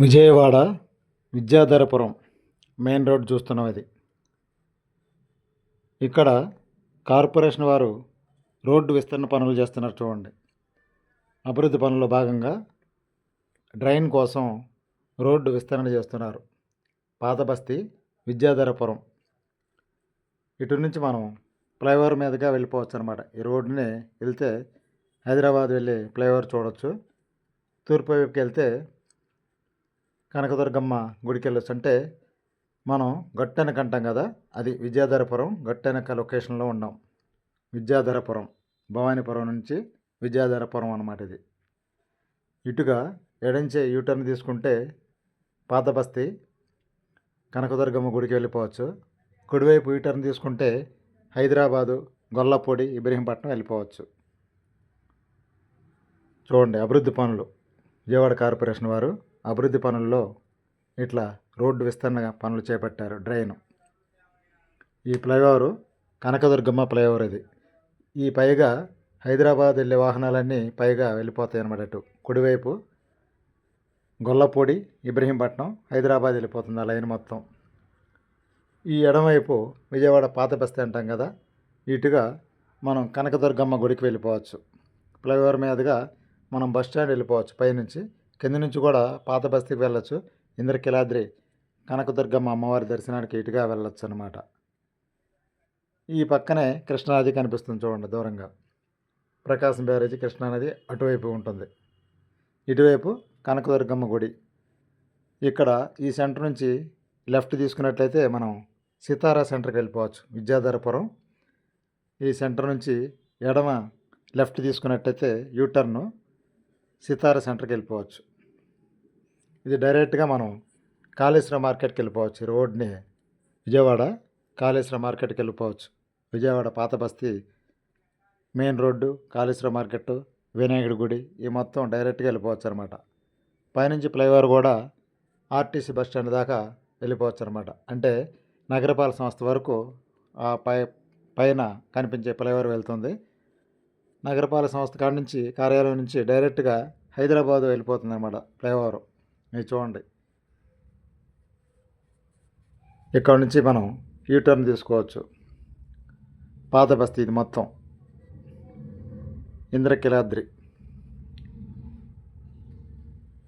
Vijayawada Vidyadharapuram main road చూస్తున్నాం ఇది. ఇక్కడ కార్పొరేషన్ వారు రోడ్డు విస్తరణ పనులు చేస్తున్నారు చూడండి. అభివృద్ధి పనుల్లో భాగంగా డ్రైన్ కోసం రోడ్డు విస్తరణ చేస్తున్నారు. పాత బస్తీ విద్యాధరపురం. ఇటు నుంచి మనం ఫ్లైఓవర్ మీదుగా వెళ్ళిపోవచ్చు అనమాట ఈ రోడ్డుని వెళ్తే హైదరాబాద్ వెళ్ళి ఫ్లైఓవర్ చూడవచ్చు తూర్పు వైపుకి వెళ్తే కనకదుర్గమ్మ గుడికి వెళ్ళొచ్చు అంటే మనం గట్టెనక అంటాం కదా అది విద్యాధరపురం గట్టెనక లొకేషన్లో ఉన్నాం. విద్యాధరపురం భవానీపురం నుంచి విద్యాధరపురం అన్నమాట ఇది. ఇటుగా ఎడంచే యూటర్న్ తీసుకుంటే పాత బస్తీ కనకదుర్గమ్మ గుడికి వెళ్ళిపోవచ్చు. కుడివైపు యూటర్న్ తీసుకుంటే హైదరాబాదు గొల్లపూడి ఇబ్రహీంపట్నం వెళ్ళిపోవచ్చు. చూడండి అభివృద్ధి పనులు. విజయవాడ కార్పొరేషన్ వారు అభివృద్ధి పనుల్లో ఇట్లా రోడ్డు విస్తరణ పనులు చేపట్టారు డ్రైన్. ఈ ఫ్లైఓవర్ కనకదుర్గమ్మ ఫ్లైఓవర్ ఇది. ఈ పైగా హైదరాబాద్ వెళ్ళే వాహనాలన్నీ పైగా వెళ్ళిపోతాయి అన్నమాట అటు. కుడివైపు గొల్లపూడి ఇబ్రహీంపట్నం హైదరాబాద్ వెళ్ళిపోతుంది ఆ లైన్ మొత్తం. ఈ ఎడమవైపు విజయవాడ పాత బస్తీ అంటాం కదా ఇటుగా మనం కనకదుర్గమ్మ గుడికి వెళ్ళిపోవచ్చు. ఫ్లైఓవర్ మీదుగా మనం బస్ స్టాండ్ వెళ్ళిపోవచ్చు. పైనుంచి కింద నుంచి కూడా పాత బస్తీకి వెళ్ళొచ్చు. ఇంద్రకిలాద్రి కనకదుర్గమ్మ అమ్మవారి దర్శనానికి ఇటుగా వెళ్ళొచ్చు అనమాట ఈ పక్కనే కృష్ణానది కనిపిస్తుంది చూడండి దూరంగా. ప్రకాశం బ్యారేజీ కృష్ణానది అటువైపు ఉంటుంది. ఇటువైపు కనకదుర్గమ్మ గుడి. ఇక్కడ ఈ సెంటర్ నుంచి లెఫ్ట్ తీసుకున్నట్లయితే మనం సితారా సెంటర్కి వెళ్ళిపోవచ్చు. విద్యాధరపురం. ఈ సెంటర్ నుంచి ఎడమ లెఫ్ట్ తీసుకున్నట్టయితే యూటర్ను సితార సెంటర్కి వెళ్ళిపోవచ్చు. ఇది డైరెక్ట్గా మనం కాళేశ్వరం మార్కెట్కి వెళ్ళిపోవచ్చు. రోడ్ని విజయవాడ కాళేశ్వరం మార్కెట్కి వెళ్ళిపోవచ్చు. విజయవాడ పాత బస్తీ మెయిన్ రోడ్డు కాళేశ్వరం మార్కెట్ వినాయకుడి గుడి ఈ మొత్తం డైరెక్ట్గా వెళ్ళిపోవచ్చు అనమాట పైనుంచి ఫ్లైఓవర్ కూడా ఆర్టీసీ బస్ స్టాండ్ దాకా వెళ్ళిపోవచ్చు అనమాట అంటే నగరపాలక సంస్థ వరకు ఆ పై పైన కనిపించే ఫ్లైఓవర్ వెళ్తుంది. నగరపాలక సంస్థ కాడ నుంచి కార్యాలయం నుంచి డైరెక్ట్గా హైదరాబాద్ వెళ్ళిపోతుంది అనమాట ఫ్లైఓవర్. మీరు చూడండి. ఇక్కడ నుంచి మనం యూటర్న్ తీసుకోవచ్చు. పాత బస్తీ ఇది మొత్తం. ఇంద్రకిలాద్రి.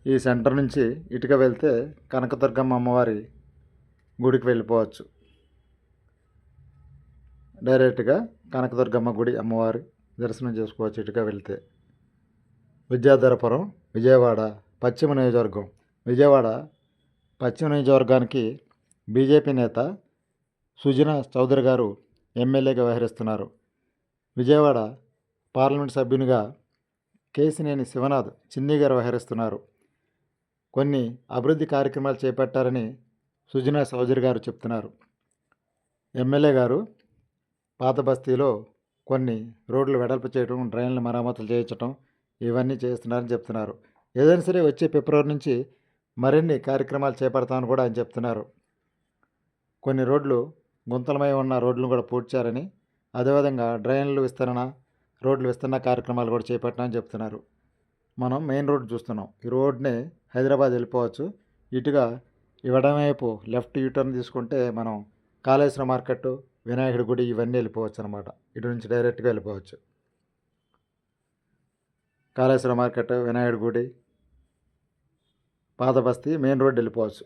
ఈ సెంటర్ నుంచి ఇటుక వెళ్తే కనకదుర్గమ్మ అమ్మవారి గుడికి వెళ్ళిపోవచ్చు. డైరెక్ట్గా కనకదుర్గమ్మ గుడి అమ్మవారి దర్శనం చేసుకోవచ్చు ఇటుగా వెళ్తే. విద్యాధరపురం విజయవాడ పశ్చిమ నియోజకవర్గం. విజయవాడ పశ్చిమ నియోజకవర్గానికి బీజేపీ నేత సుజనా చౌదరి గారు ఎమ్మెల్యేగా వ్యవహరిస్తున్నారు. విజయవాడ పార్లమెంట్ సభ్యునిగా కేసినేని శివనాథ్ చిన్ని గారు వ్యవహరిస్తున్నారు. కొన్ని అభివృద్ధి కార్యక్రమాలు చేపట్టారని సుజనా చౌదరి గారు చెప్తున్నారు. ఎమ్మెల్యే గారు పాత బస్తీలో కొన్ని రోడ్లు వెడల్పు చేయడం డ్రైన్లు మరమ్మతులు చేయించడం ఇవన్నీ చేస్తున్నారని చెప్తున్నారు. ఏదైనా సరే వచ్చే ఫిబ్రవరి నుంచి మరిన్ని కార్యక్రమాలు చేపడతామని కూడా ఆయన చెప్తున్నారు. కొన్ని రోడ్లు గుంతలమై ఉన్న రోడ్లను కూడా పూడ్చారని అదేవిధంగా డ్రైన్లు విస్తరణ రోడ్లు విస్తరణ కార్యక్రమాలు కూడా చేపట్టామని చెప్తున్నారు. మనం మెయిన్ రోడ్ చూస్తున్నాం. ఈ రోడ్నే హైదరాబాద్ వెళ్ళిపోవచ్చు. ఇటుగా ఇవ్వడమేపు లెఫ్ట్ యూటర్న్ తీసుకుంటే మనం కాళేశ్వరం మార్కెట్ వినాయకుడి గుడి ఇవన్నీ వెళ్ళిపోవచ్చు అనమాట ఇటు నుంచి డైరెక్ట్గా వెళ్ళిపోవచ్చు. కాళేశ్వరం మార్కెట్ వినాయకుడి గుడి పాత బస్తీ మెయిన్ రోడ్ వెళ్ళిపోవచ్చు.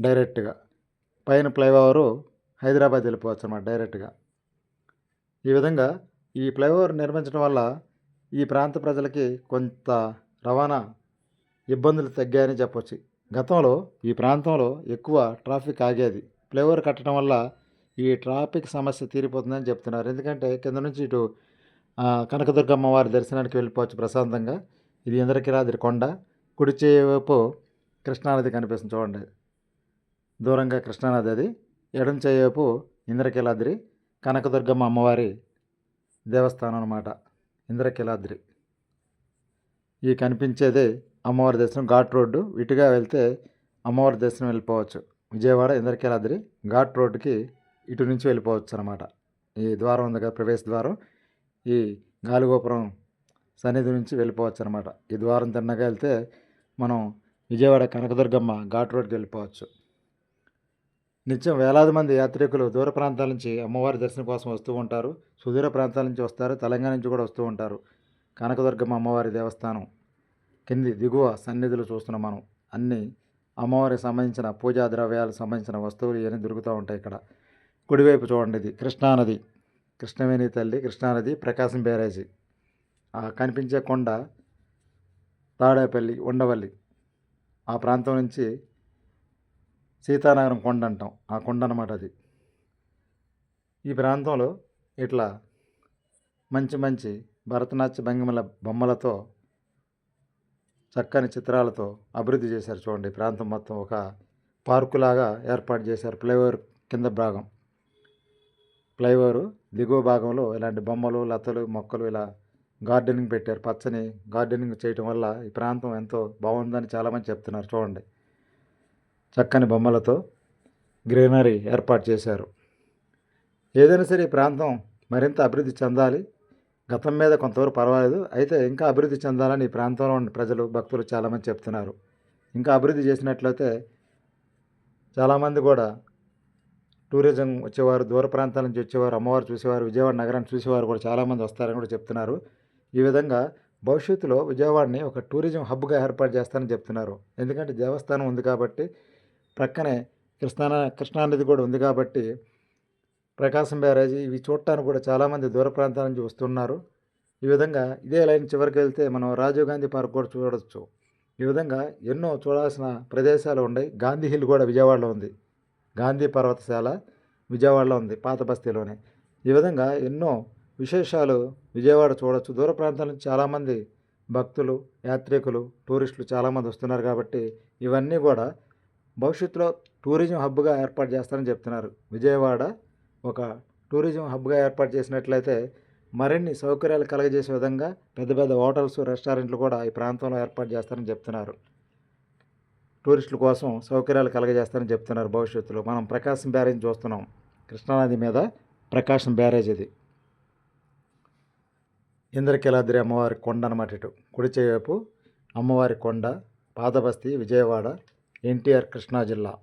డైరెక్ట్గా. పైన ఫ్లైఓవరు హైదరాబాద్ వెళ్ళిపోవచ్చు అనమాట డైరెక్ట్గా. ఈ విధంగా ఈ ఫ్లైఓవర్ నిర్మించడం వల్ల ఈ ప్రాంత ప్రజలకి కొంత రవాణా ఇబ్బందులు తగ్గాయని చెప్పొచ్చు. గతంలో ఈ ప్రాంతంలో ఎక్కువ ట్రాఫిక్ ఆగేది. ఫ్లైఓవర్ కట్టడం వల్ల ఈ ట్రాఫిక్ సమస్య తీరిపోతుందని చెప్తున్నారు. ఎందుకంటే కింద నుంచి ఇటు కనకదుర్గమ్మ వారి దర్శనానికి వెళ్ళిపోవచ్చు ప్రశాంతంగా. ఇది ఇంద్రకిలాద్రి కొండ. కుడి వైపు కృష్ణానది కనిపిస్తుంది చూడండి. దూరంగా కృష్ణానది అది. ఎడం చేయవైపు వైపు ఇంద్రకిలాద్రి కనకదుర్గమ్మ అమ్మవారి దేవస్థానం అన్నమాట. ఇంద్రకిలాద్రి. ఈ కనిపించేదే అమ్మవారి దర్శనం. ఘాట్ రోడ్డు. ఇటుగా వెళ్తే అమ్మవారి దర్శనం వెళ్ళిపోవచ్చు. విజయవాడ ఇంద్రకీలాద్రి ఘాట్ రోడ్డుకి ఇటు నుంచి వెళ్ళిపోవచ్చు అనమాట ఈ ద్వారం ఉంది కదా ప్రవేశ ద్వారం. ఈ గాలిగోపురం సన్నిధి నుంచి వెళ్ళిపోవచ్చు అనమాట ఈ ద్వారం తిన్నగా వెళ్తే మనం విజయవాడ కనకదుర్గమ్మ ఘాట్ రోడ్కి వెళ్ళిపోవచ్చు. నిత్యం వేలాది మంది యాత్రికులు దూర ప్రాంతాల నుంచి అమ్మవారి దర్శనం కోసం వస్తూ ఉంటారు. సుదూర ప్రాంతాల నుంచి వస్తారు. తెలంగాణ నుంచి కూడా వస్తూ ఉంటారు. కనకదుర్గమ్మ అమ్మవారి దేవస్థానం కింది దిగువ సన్నిధులు చూస్తున్నాం మనం. అన్ని అమ్మవారికి సంబంధించిన పూజా ద్రవ్యాలకు సంబంధించిన వస్తువులు ఇవన్నీ దొరుకుతూ ఉంటాయి ఇక్కడ. కుడివైపు చూడండి ఇది. కృష్ణానది. కృష్ణవేణి తల్లి కృష్ణానది ప్రకాశం బ్యారేజీ. ఆ కనిపించే కొండ తాడేపల్లి ఉండవల్లి. ఆ ప్రాంతం నుంచి సీతానగరం కొండ అంటాం. ఆ కొండ అన్నమాట అది. ఈ ప్రాంతంలో ఇట్లా మంచి మంచి భరతనాట్య భంగిమల బొమ్మలతో చక్కని చిత్రాలతో అభివృద్ధి చేశారు చూడండి. ప్రాంతం మొత్తం ఒక పార్కు లాగా ఏర్పాటు చేశారు. ఫ్లైఓవర్ కింద భాగం. ఫ్లైఓవర్ దిగువ భాగంలో ఇలాంటి బొమ్మలు లతలు మొక్కలు ఇలా గార్డెనింగ్ పెట్టారు. పచ్చని గార్డెనింగ్ చేయటం వల్ల ఈ ప్రాంతం ఎంతో బాగుందని చాలామంది చెప్తున్నారు. చూడండి. చక్కని బొమ్మలతో గ్రీనరీ ఏర్పాటు చేశారు. ఏదైనా సరే ఈ ప్రాంతం మరింత అభివృద్ధి చెందాలి. గతం మీద కొంతవరకు పర్వాలేదు. అయితే ఇంకా అభివృద్ధి చెందాలని ఈ ప్రాంతంలో ఉన్న ప్రజలు భక్తులు చాలామంది చెప్తున్నారు. ఇంకా అభివృద్ధి చేసినట్లయితే చాలామంది కూడా టూరిజం వచ్చేవారు దూర ప్రాంతాల నుంచి వచ్చేవారు అమ్మవారు చూసేవారు విజయవాడ నగరాన్ని చూసేవారు కూడా చాలామంది వస్తారని కూడా చెప్తున్నారు. ఈ విధంగా భవిష్యత్తులో విజయవాడని ఒక టూరిజం హబ్గా ఏర్పాటు చేస్తారని చెప్తున్నారు. ఎందుకంటే దేవస్థానం ఉంది కాబట్టి ప్రక్కనే కృష్ణా కృష్ణానది కూడా ఉంది కాబట్టి ప్రకాశం బ్యారేజీ ఇవి చూడటానికి కూడా చాలామంది దూర ప్రాంతాల నుంచి వస్తున్నారు. ఈ విధంగా ఇదే లైన్ చివరికి వెళ్తే మనం రాజీవ్ గాంధీ పార్క్ కూడా చూడవచ్చు ఈ విధంగా ఎన్నో చూడాల్సిన ప్రదేశాలు ఉన్నాయి. గాంధీ హిల్ కూడా విజయవాడలో ఉంది. గాంధీ పర్వతశాల విజయవాడలో ఉంది పాత బస్తీలోనే. ఈ విధంగా ఎన్నో విశేషాలు విజయవాడ చూడవచ్చు దూర ప్రాంతాల నుంచి చాలామంది భక్తులు యాత్రికులు టూరిస్టులు చాలామంది వస్తున్నారు కాబట్టి ఇవన్నీ కూడా భవిష్యత్తులో టూరిజం హబ్గా ఏర్పాటు చేస్తారని చెప్తున్నారు. విజయవాడ ఒక టూరిజం హబ్గా ఏర్పాటు చేసినట్లయితే మరిన్ని సౌకర్యాలు కలగజేసే విధంగా పెద్ద పెద్ద హోటల్స్ రెస్టారెంట్లు కూడా ఈ ప్రాంతంలో ఏర్పాటు చేస్తారని చెప్తున్నారు. టూరిస్టుల కోసం సౌకర్యాలు కలగజేస్తారని చెప్తున్నారు భవిష్యత్తులో. మనం ప్రకాశం బ్యారేజ్ చూస్తున్నాం. కృష్ణానది మీద ప్రకాశం బ్యారేజ్ ఇది. ఇంద్రకీలాద్రి అమ్మవారి కొండ అనమాట ఇటు. కుడిచేవైపు అమ్మవారి కొండ పాదబస్తి విజయవాడ ఎన్టీఆర్ కృష్ణా జిల్లా.